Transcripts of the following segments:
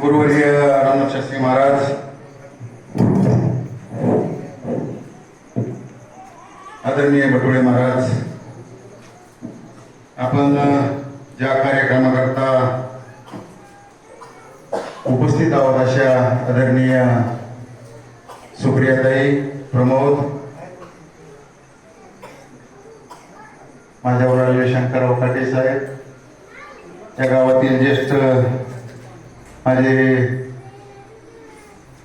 गुरुवर्य रामशास्त्री महाराज. आदरणीय भटोळे महाराज आपण ज्या कार्यक्रमाकरता उपस्थित आहोत अशा आदरणीय सुप्रियाताई प्रमोद माझ्या आलेले शंकरराव काटे साहेब या गावातील ज्येष्ठ माझे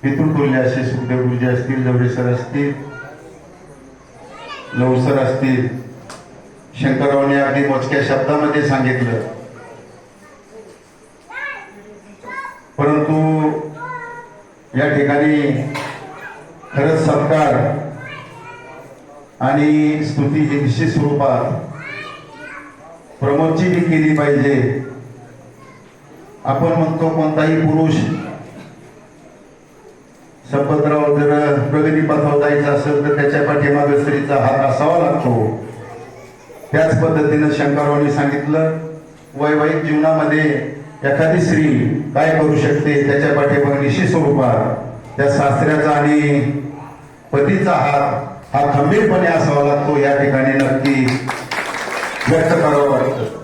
पितृतुल्य असे सुखदेव गुरुजी असतील जवळेसर असतील लवसर असतील. शंकररावने अगदी मोजक्या शब्दामध्ये सांगितलं. परंतु या ठिकाणी खरंच सत्कार आणि स्तुती ही निश्चित स्वरूपात प्रमोदची केली पाहिजे. आपण म्हणतो कोणताही पुरुष संपतराव जर प्रगतीपथावर जायचं असेल तर त्याच्या पाठीमागे स्त्रीचा हात असावा लागतो. त्याच पद्धतीनं शंकररावने सांगितलं वैवाहिक जीवनामध्ये एखादी स्त्री काय करू शकते? त्याच्या पाठीमागे निश्चित स्वरूपात त्या सासऱ्याचा आणि पतीचा हात हा खंबीरपणे असावा लागतो. या ठिकाणी नक्की व्यक्त करावं वाटतं.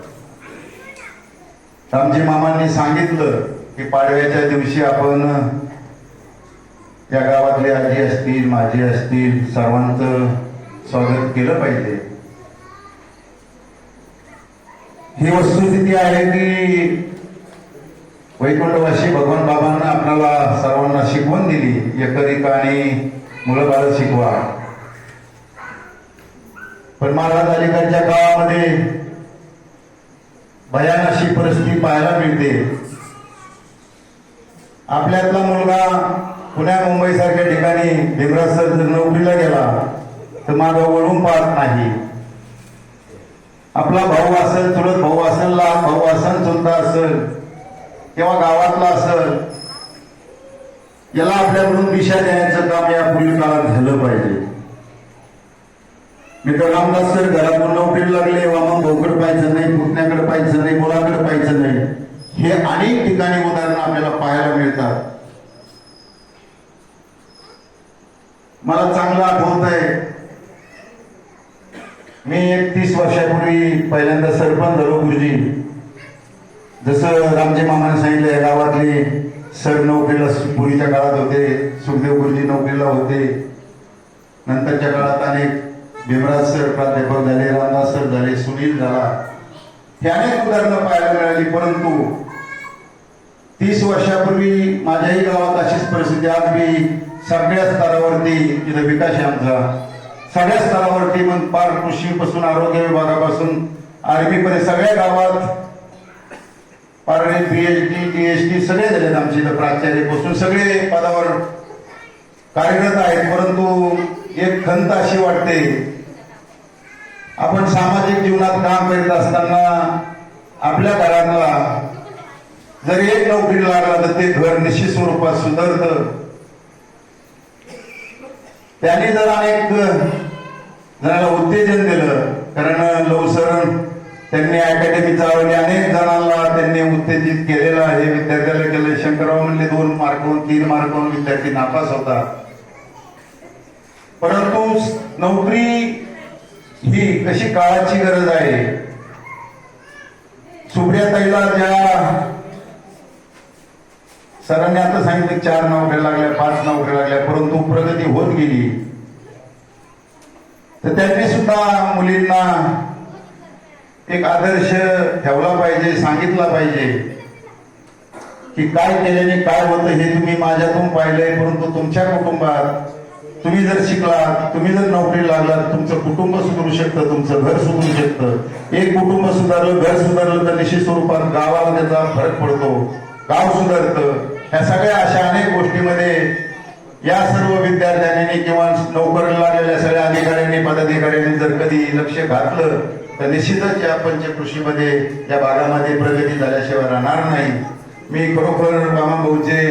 रामजी मामांनी सांगितलं की पाडव्याच्या दिवशी आपण या गावातले आजी असतील माझी असतील सर्वांचं स्वागत केलं पाहिजे. ही वस्तुस्थिती आहे की वैकुंठवासी भगवान बाबांना आपल्याला सर्वांना शिकवण दिली एकरिका आणि मुलं बाळ शिकवा. पण महाराज अलीकडच्या काळामध्ये भयान अशी परिस्थिती पाहायला मिळते. आपल्यातला मुलगा पुण्या मुंबईसारख्या ठिकाणी भीमराज सर जर नोकरीला गेला तर मागं वळून पाहत नाही. आपला भाऊ असेल चुलत भाऊ असेल लहान भाऊ असेल चुलता असेल किंवा गावातला असेल याला आपल्याकडून दिशा देण्याचं काम या पुढील काळात झालं पाहिजे. मित्र रामदास सर घरातून नोकरीला लागले वामन भाऊकडे पाहायचं नाही पुतण्याकडे पाहायचं नाही मुलाकडे पाहायचं नाही. हे अनेक ठिकाणी उदाहरण आपल्याला पाहायला मिळतात. मला चांगलं आठवत आहे. मी एक तीस वर्षापूर्वी पहिल्यांदा सरपंच झालो गुरुजी. जसं रामजी मामाने सांगितलं गावातले सर नोकरीला पूर्वीच्या काळात होते सुखदेव गुरुजी नोकरीला होते. नंतरच्या काळात अनेक भीमराज सर प्राध्यापक झाले रामदास सर झाले सुनील झाला. हे अनेक उदाहरणं पाहायला मिळाली परंतु तीस वर्षापूर्वी माझ्याही गावात अशीच परिस्थिती. आज मी सगळ्या स्तरावरती तिथं विकास आहे आमचा सगळ्या स्तरावरती मग पार कृषीपासून आरोग्य विभागापासून आर्मीपर्यंत सगळ्या गावात पार पीएचडी डी सगळे झालेत आमचे इथं प्राचार्यपासून. सगळे पदावर कार्यरत आहेत परंतु एक खंत अशी वाटते आपण सामाजिक जीवनात काम करीत असताना आपल्या घरातला जर एक नोकरी लागला तर ते घर निश्चित स्वरूपात सुधारत. त्यांनी जर अनेक जणाला उत्तेजन दिलं कारण लवसर त्यांनी अकॅडमी चालवली अनेक जणांना त्यांनी उत्तेजित केलेलं आहे. विद्यार्थ्याला केलं शंकरराव म्हणले दोन मार्कवून तीन मार्कवून विद्यार्थी नापास होता परंतु नोकरी ही कशी काळाची गरज आहे? सुप्रियाताईला ज्या सरांनी आता सांगितलं चार नोकऱ्या लागल्या पाच नोकऱ्या लागल्या परंतु प्रगती होत गेली. तर त्यांनी सुद्धा मुलींना एक आदर्श ठेवला पाहिजे सांगितला पाहिजे की काय केल्याने काय होतं हे तुम्ही माझ्यातून पाहिलंय परंतु तुमच्या कुटुंबात तुम्ही जर शिकलात तुम्ही जर नोकरी लागलात तुमचं कुटुंब सुधरू शकतं तुमचं घर सुधरू शकतं. एक कुटुंब सुधारलं घर सुधारलं तर निश्चित स्वरूपात गावाला त्याचा फरक पडतो. गाव सुधारतं. ह्या सगळ्या अशा अनेक गोष्टीमध्ये या सर्व विद्यार्थ्यांनी किंवा नोकरीला लागलेल्या सगळ्या अधिकाऱ्यांनी पदाधिकाऱ्यांनी जर कधी लक्ष घातलं तर निश्चितच या पंचकृषीमध्ये या भागामध्ये प्रगती झाल्याशिवाय राहणार नाही. मी खरोखर मामा भाऊचे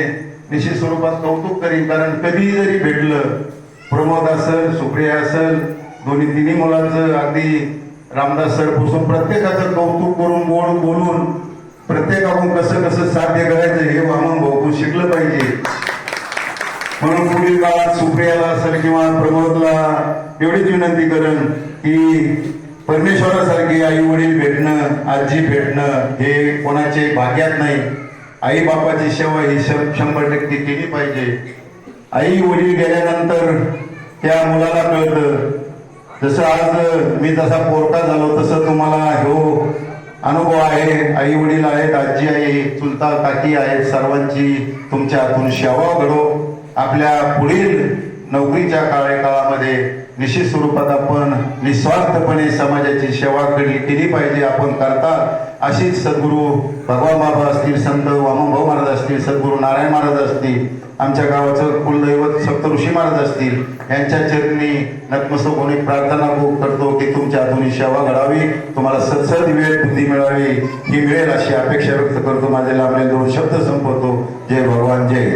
निश्चित स्वरूपात कौतुक करीन कारण कधी जरी भेटलं प्रमोद असेल सुप्रिया असेल दोन्ही तिन्ही मुलांचं अगदी रामदास सरपासून प्रत्येकाचं कौतुक करून गोड बोलून प्रत्येकाकडून कसं कसं साध्य करायचं हे वामन भाऊ शिकलं पाहिजे. म्हणून पुढील काळात सुप्रियाला असेल किंवा प्रमोदला एवढीच विनंती करण की परमेश्वरासारखे आई वडील भेटणं आजी भेटणं हे कोणाचे भाग्यात नाही. आई बापाची सेवा ही शंभर टक्के केली पाहिजे. आई वडील गेल्यानंतर त्या मुलाला कळतं जसं आज मी तसा पोरटा झालो तसं तुम्हाला हो अनुभव आहे. आई वडील आहेत आजी आहे चुलता काकी आहेत सर्वांची तुमच्या हातून सेवा घडो आपल्या पुढील नोकरीच्या कार्यकाळामध्ये निश्चित स्वरूपात आपण निस्वार्थपणे समाजाची सेवा केली केली पाहिजे आपण करता. अशीच सद्गुरू भगवान बाबा असतील संत वामनभाऊ महाराज असतील सद्गुरू नारायण महाराज असतील आमच्या गावाचं कुलदैवत सप्तऋषी महाराज असतील यांच्या चरणी नतमस्तक होणे प्रार्थना करतो की तुमच्या हातून सेवा घडावी तुम्हाला सत्सद वेळ बुद्धी मिळावी. ही मिळेल अशी अपेक्षा व्यक्त करतो. माझे लांबले दोन शब्द संपवतो. जय भगवान जय